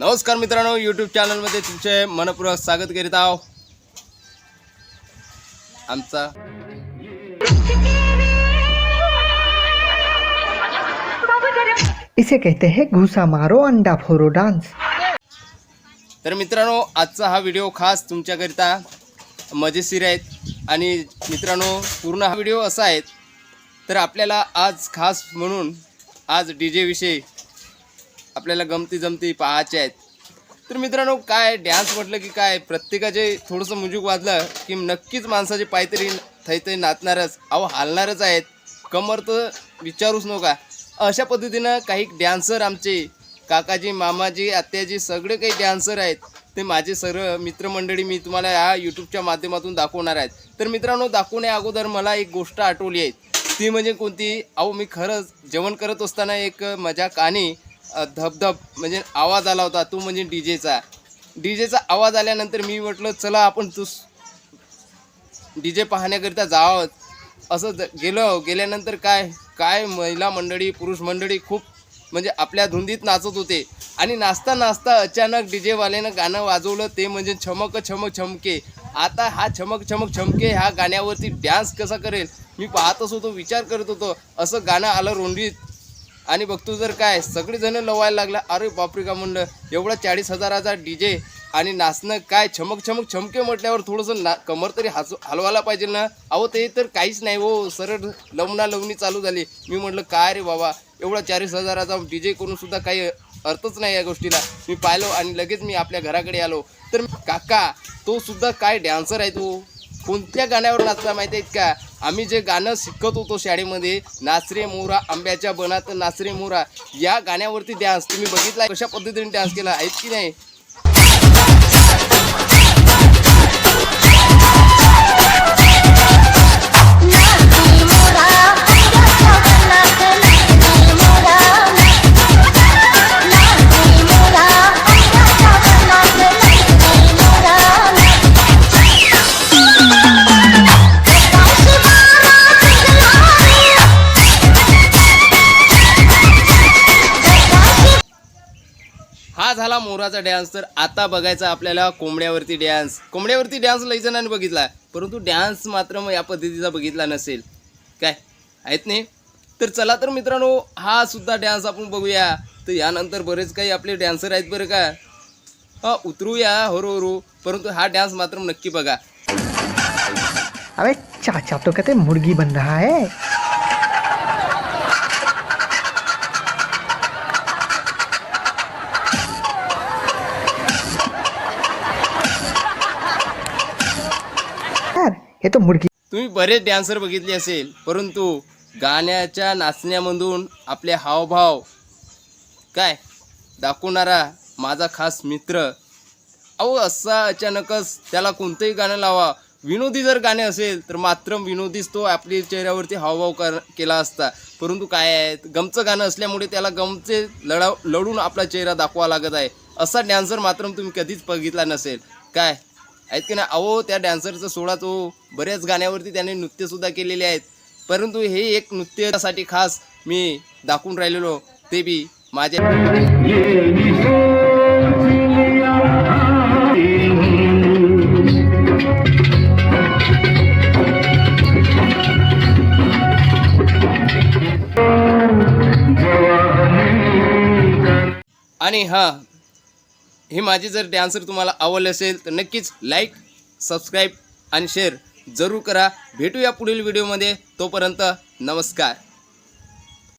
नमस्कार मित्रांनो यूट्यूब चॅनलमध्ये तुमचे मनपूर्वक स्वागत करीत आहो आमचा इसे कहते हैं घुसा मारो अंडा फोरो डांस। तर मित्रांनो आजचा हा व्हिडिओ खास तुमच्याकरिता मजेशीर आहेत. आणि मित्रांनो पूर्ण हा व्हिडिओ असा आहे. तर आपल्याला आज खास म्हणून आज डी जेविषयी आपल्याला गमती जमती पाहायचे आहेत. तर मित्रांनो काय डॅन्स म्हटलं की काय प्रत्येकाचे थोडंसं मुजूक वाजलं की नक्कीच माणसाचे पायतरी थैतरी नाचणारच अहो हालणारच आहेत. कमर तर विचारूच नका. अशा पद्धतीनं काही डॅन्सर आमचे काकाजी मामाजी आत्याजी सगळे काही डॅन्सर आहेत. ते माझे सर्व मित्रमंडळी मी तुम्हाला या यूट्यूबच्या माध्यमातून दाखवणार आहेत. तर मित्रांनो दाखवण्या अगोदर मला एक गोष्ट आठवली आहे. ती म्हणजे कोणती? अहो मी खरंच जेवण करत असताना एक माझ्या कानी धबधब म्हणजे आवाज आला होता तो म्हणजे डी जेचा डी जेचा आवाज आल्यानंतर मी म्हटलं चला आपण तू डी जे पाहण्याकरिता जावं. असं ज- गेलो. गेल्यानंतर काय काय महिला मंडळी पुरुष मंडळी खूप म्हणजे आपल्या धुंदीत नाचत होते. आणि नाचता नाचता अचानक डी जेवाल्यानं गाणं वाजवलं ते म्हणजे छमक छमक छमके. आता हा छमक छमक छमके ह्या गाण्यावरती डॅन्स कसा करेल? मी पाहतच होतो विचार करत होतो. असं गाणं आलं रोंडीत. आणि बघतो जर काय सगळेजण लवायला लागला अरे बापरे का म्हणलं एवढा चाळीस हजाराचा डी जे आणि नाचणं काय छमक छमक छमके म्हटल्यावर थोडंसं ना कमर तरी हसू हलवायला पाहिजे ना. अहो ते तर काहीच नाही हो सरळ लवणा लवणी चालू झाली. मी म्हटलं काय रे बाबा एवढा चाळीस हजाराचा डी जे करूनसुद्धा काही अर्थच नाही या गोष्टीला. मी पाहिलो आणि लगेच मी आपल्या घराकडे आलो. तर काका तो सुद्धा काय डॅन्सर आहे तो? कोणत्या गाण्यावर नाचला माहिती आहेत का? आम्ही जे गाणं शिकत होतो शाळेमध्ये नाचरे मोरा आंब्याच्या बनात नाचरे मोरा या गाण्यावरती डान्स तुम्ही बघितला कशा पद्धतीने डान्स केला? आहेत की नाही? हा झाला मोराचा डॅन्स तर आता बघायचा आपल्याला कोंबड्यावरती डॅन्स कोंबड्यावरती डॅन्स लई जणांनी बघितला. परंतु डॅन्स मात्र मग या पद्धतीचा बघितला नसेल. काय? आहेत नाही? तर चला तर मित्रांनो हा सुद्धा डॅन्स आपण बघूया. तर यानंतर बरेच काही आपले डॅन्सर आहेत बरं का. हा उतरूया हरो हरो परंतु हा डॅन्स मात्र नक्की बघा. अबे चाचा तो कहते मुर्गी बन रहा है. हे तर मुडकी तुम्ही बरेच डॅन्सर बघितले असेल परंतु गाण्याच्या नाचण्यामधून आपले हावभाव काय? दाखवणारा माझा खास मित्र. अहो असा अचानकच त्याला कोणतंही गाणं लावा. विनोदी जर गाणे असेल तर मात्र विनोदीच तो आपली चेहऱ्यावरती हावभाव कर केला असता. परंतु काय आहे गमचं गाणं असल्यामुळे त्याला गमचे लढा लढून आपला चेहरा दाखवा लागत आहे. असा डॅन्सर मात्र तुम्ही कधीच बघितला नसेल. काय? आहेत की ना अहो त्या डॅन्सरचा सोडा तो बऱ्याच गाण्यावरती त्याने नृत्यसुद्धा केलेले आहेत. परंतु हे एक नृत्यासाठी खास मी दाखवून राहिलेलो ते बी माझ्या आणि हां हे माझे जर डॅन्सर तुम्हाला आवडले असेल तर नक्कीच लाईक सबस्क्राईब आणि शेअर जरूर करा. भेटूया पुढील व्हिडिओमध्ये तोपर्यंत नमस्कार.